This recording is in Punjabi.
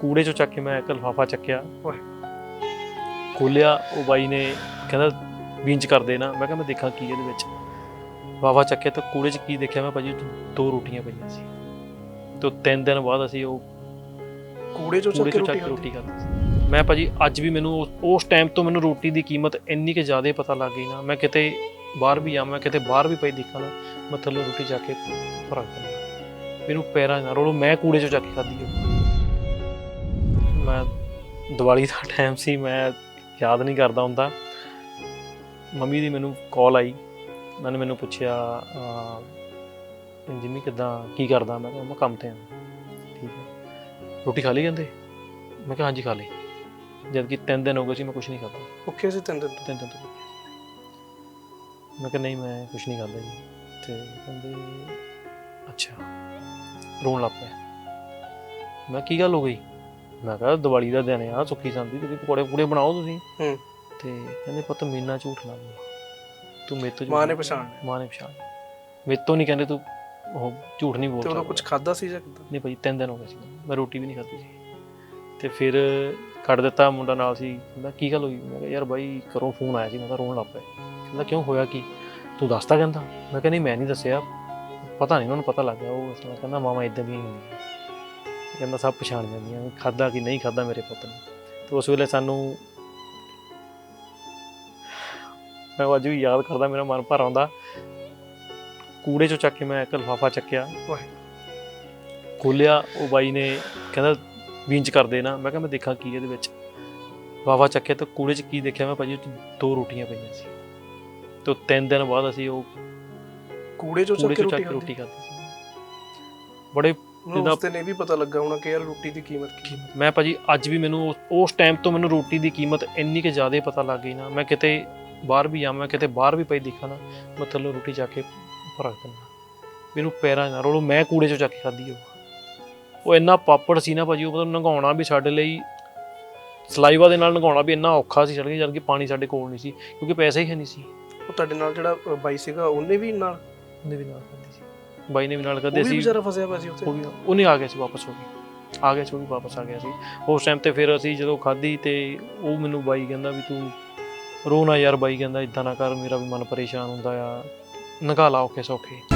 ਕੂੜੇ ਚੋਂ ਚੱਕ ਕੇ ਮੈਂ ਇੱਕ ਲਿਫਾਫਾ ਚੱਕਿਆ। ਓਏ। ਖੋਲਿਆ ਉਹ ਬਾਈ ਨੇ ਕਹਿੰਦਾ ਬੀਂਚ ਕਰ ਦੇ ਨਾ। ਮੈਂ ਕਿਹਾ ਮੈਂ ਦੇਖਾਂ ਕੀ ਇਹਦੇ ਵਿੱਚ। ਲਿਫਾਫਾ ਚੱਕਿਆ ਤਾਂ ਕੂੜੇ 'ਚ ਕੀ ਦੇਖਿਆ ਮੈਂ ਭਾਜੀ? ਦੋ ਰੋਟੀਆਂ ਪਈਆਂ ਸੀ। ਤੇ ਉਹ ਤਿੰਨ ਦਿਨ ਬਾਅਦ ਅਸੀਂ ਉਹ ਕੂੜੇ ਚੋਂ ਚੱਕ ਕੇ ਰੋਟੀ ਖਾਧੀ ਸੀ। ਮੈਂ ਭਾਜੀ ਅੱਜ ਵੀ ਮੈਨੂੰ ਉਸ- ਟਾਈਮ ਤੋਂ ਮੈਨੂੰ ਰੋਟੀ ਦੀ ਕੀਮਤ ਇੰਨੀ ਕਿ ਜ਼ਿਆਦਾ ਪਤਾ ਲੱਗ ਗਈ ਨਾ। ਮੈਂ ਕਿਤੇ ਬਾਹਰ ਵੀ ਆਵਾਂ ਕਿਤੇ ਬਾਹਰ ਵੀ ਪਈ ਦੇਖਾਂ ਨਾ ਮੈਂ ਥੱਲੇ ਰੋਟੀ ਚੱਕ ਕੇ ਰੱਖ ਦਿੰਦਾ ਮੈਨੂੰ ਪੈਰਾਂ ਨਾਲ ਰੋਲੋ ਮੈਂ ਕੂੜੇ ਚੋਂ ਚੱਕ ਕੇ ਖਾਧੀ ਦੀਵਾਲੀ ਦਾ ਟਾਈਮ ਸੀ ਮੈਂ ਯਾਦ ਨਹੀਂ ਕਰਦਾ ਹੁੰਦਾ। ਮੰਮੀ ਦੀ ਮੈਨੂੰ ਕਾਲ ਆਈ। ਉਹਨਾਂ ਨੇ ਮੈਨੂੰ ਪੁੱਛਿਆ ਜਿੰਮੀ ਕਿਦਾਂ ਕੀ ਕਰਦਾ? ਮੈਂ ਕਿਹਾ ਮੈਂ ਕੰਮ ਤੇ ਆ। ਠੀਕ ਹੈ ਰੋਟੀ ਖਾ ਲਈ ਕਹਿੰਦੇ? ਮੈਂ ਕਿਹਾ ਹਾਂਜੀ ਖਾ ਲਈ। ਜਦ ਕਿ ਤਿੰਨ ਦਿਨ ਹੋ ਗਏ ਸੀ ਮੈਂ ਕੁਝ ਨਹੀਂ ਖਾਧਾ। ਭੁੱਖੇ ਸੀ ਤਿੰਨ ਦਿਨ ਤੋਂ। ਤਿੰਨ ਦਿਨ ਤੋਂ। ਮੈਂ ਕਿਹਾ ਨਹੀਂ ਮੈਂ ਕੁਝ ਨਹੀਂ ਖਾਧਾ ਜੀ। ਤੇ ਕਹਿੰਦੇ ਅੱਛਾ ਰੋਣ ਲੱਗ ਪਿਆ। ਮੈਂ ਕੀ ਗੱਲ ਹੋ ਗਈ? ਮੈਂ ਕਿਹਾ ਦੀਵਾਲੀ ਦਾ ਦਿਨ ਆ ਸੁੱਕੀ ਸੰਦੀ ਤੁਸੀਂ ਪਕੌੜੇ ਪਕੌੜੇ ਬਣਾਓ ਤੁਸੀਂ। ਹੂੰ। ਤੇ ਕਹਿੰਦੇ ਪੁੱਤ ਮੀਨਾ ਝੂਠ ਨਾ ਬੋਲ। ਤੂੰ ਮੇਰੇ ਤੋਂ ਝੂਠ ਮਾਂ ਨੇ ਪਛਾਣ। ਮਾਂ ਨੇ ਪਛਾਣ ਲਿਆ। ਮੇਰੇ ਤੋਂ ਨਹੀਂ ਕਹਿੰਦੇ ਤੂੰ ਉਹ ਝੂਠ ਨਹੀਂ ਬੋਲ ਤੇ ਕੁਝ ਖਾਦਾ ਸੀ ਜਾਂ ਕਿੱਦਾਂ? ਨਹੀਂ ਭਾਜੀ ਤਿੰਨ ਦਿਨ ਹੋ ਗਏ ਸੀ। ਮੈਂ ਰੋਟੀ ਵੀ ਨਹੀਂ ਖਾਧੀ ਸੀ। ਤੇ ਫਿਰ ਕੱਢ ਦਿੱਤਾ ਮੁੰਡਾ ਨਾਲ ਸੀ। ਕਹਿੰਦਾ ਕੀ ਗੱਲ ਹੋਈ? ਮੈਂ ਕਿਹਾ ਯਾਰ ਬਾਈ ਘਰੋਂ ਫੋਨ ਆਇਆ ਸੀ ਮੈਂ ਤਾਂ ਰੋਣ ਲੱਗ ਪਿਆ। ਕਹਿੰਦਾ ਕਿਉਂ ਹੋਇਆ ਕੀ? ਤੂੰ ਦੱਸਦਾ ਕਹਿੰਦਾ? ਮੈਂ ਕਿਹਾ ਨਹੀਂ ਮੈਂ ਨਹੀਂ ਦੱਸਿਆ। ਪਤਾ ਨਹੀਂ ਉਹਨਾਂ ਨੂੰ ਪਤਾ ਲੱਗ ਗਿਆ। ਉਹ ਅਸਲ ਕਹਿੰਦਾ ਮਾਮਾ ਇਦਾਂ ਦੀਆਂ ਹੀ ਹੁੰਦੀਆਂ। ਕਹਿੰਦਾ ਸਭ ਪਛਾਣ ਜਾਂਦੀਆਂ ਖਾਦਾ ਕਿ ਨਹੀਂ ਖਾਦਾ ਮੇਰੇ ਪੁੱਤ ਨੇ। ਤੇ ਉਸ ਵੇਲੇ ਸਾਨੂੰ ਮੈਂ ਅੱਜ ਵੀ ਯਾਦ ਕਰਦਾ ਮੇਰਾ ਮਨ ਭਰ ਆਉਂਦਾ। ਕੂੜੇ ਚੋਂ ਚੱਕ ਕੇ ਮੈਂ ਇੱਕ ਲਿਫਾਫਾ ਚੱਕਿਆ। ਖੋਲਿਆ ਉਹ ਬਾਈ ਨੇ ਕਹਿੰਦਾ ਬੀਂਚ ਕਰ ਦੇ ਨਾ। ਮੈਂ ਕਿਹਾ ਮੈਂ ਦੇਖਾਂ ਕੀ ਇਹਦੇ ਵਿੱਚ। ਵਾਵਾ ਚੱਕਿਆ ਤਾਂ ਕੂੜੇ 'ਚ ਕੀ ਦੇਖਿਆ? ਮੈਂ ਭਾਜੀ ਉਹ 'ਚ ਦੋ ਰੋਟੀਆਂ ਪਈਆਂ ਸੀ। ਤੇ ਉਹ ਤਿੰਨ ਦਿਨ ਬਾਅਦ ਅਸੀਂ ਉਹ ਕੂੜੇ ਚੋਂ ਚੱਕ ਕੇ ਰੋਟੀ ਖਾਧੀ ਸੀ। ਬੜੇ ਜਿੱਦਾਂ- ਉਸ ਦਿਨ ਇਹ ਵੀ ਪਤਾ ਲੱਗਾ ਹੋਣਾ ਕਿ ਯਾਰ ਰੋਟੀ ਦੀ ਕੀਮਤ ਕੀ ਹੈ। ਮੈਂ ਭਾਜੀ ਅੱਜ ਵੀ ਮੈਨੂੰ ਉਸ- ਉਸ ਟਾਈਮ ਤੋਂ ਮੈਨੂੰ ਰੋਟੀ ਦੀ ਕੀਮਤ ਇੰਨੀ ਕਿ ਜ਼ਿਆਦਾ ਪਤਾ ਲੱਗ ਗਈ ਨਾ। ਮੈਂ ਕਿਤੇ ਬਾਹਰ ਵੀ ਆਵਾਂ ਕਿਤੇ ਬਾਹਰ ਵੀ ਪਈ ਦੇਖਾਂ ਨਾ ਮੈਂ ਥੱਲੇ ਰੋਟੀ ਚੱਕ ਕੇ ਰੱਖ ਦਿੰਦਾ। ਮੈਨੂੰ ਪੈਰਾਂ ਨਾਲ ਰੋਲੋ ਮੈਂ ਕੂੜੇ ਚੋਂ ਚੱਕ ਕੇ ਖਾਧੀ ਉਹ। ਉਹ ਇੰਨਾ ਪਾਪੜ ਸੀ ਨਾ ਭਾਜੀ ਉਹ ਮਤਲਬ ਨਗਾਉਣਾ ਵੀ ਸਾਡੇ ਲਈ ਸਲਾਈਵਾ ਦੇ ਨਾਲ ਨਗਾਉਣਾ ਵੀ ਇੰਨਾ ਔਖਾ ਸੀ ਸੜਕੇ ਜਦ ਕਿ ਪਾਣੀ ਸਾਡੇ ਕੋਲ ਨਹੀਂ ਸੀ ਕਿਉਂਕਿ ਪੈਸੇ ਹੀ ਹੈ ਨਹੀਂ ਸੀ। ਉਹ ਤੁਹਾਡੇ ਨਾਲ ਜਿਹੜਾ ਅ, ਬਾਈ ਸੀਗਾ ਉਹਨੇ ਵੀ ਨਾਲ? ਉਹਨੇ ਵੀ ਨਾਲ ਖਾਧੀ ਸੀ। ਬਾਈ ਨੇ ਵੀ ਨਾਲ ਉਹ ਖਾਧੀ ਵੀ ਸੀ ਵਿਚਾਰਾ ਫਸਿਆ ਪਿਆ ਸੀ ਉੱਥੇ। ਉਹ ਵੀ ਉਹਨੇ ਆ ਗਿਆ ਸੀ ਵਾਪਸ ਹੋ ਗਈ ਆ ਗਿਆ ਸੀ ਉਹ ਵੀ ਵਾਪਸ ਆ ਗਿਆ ਸੀ। ਉਸ ਟਾਈਮ ਤੇ ਫਿਰ ਅਸੀਂ ਜਦੋਂ ਖਾਧੀ ਤੇ ਉਹ ਮੈਨੂੰ ਬਾਈ ਕਹਿੰਦਾ ਵੀ ਤੂੰ ਰੋ ਨਾ ਯਾਰ ਬਾਈ ਕਹਿੰਦਾ ਇਦਾਂ ਨਾ ਕਰ ਮੇਰਾ ਵੀ ਮਨ ਪਰੇਸ਼ਾਨ ਹੁੰਦਾ ਆ। ਨਗਾ ਲਾ ਔਖੇ ਸੌਖੇ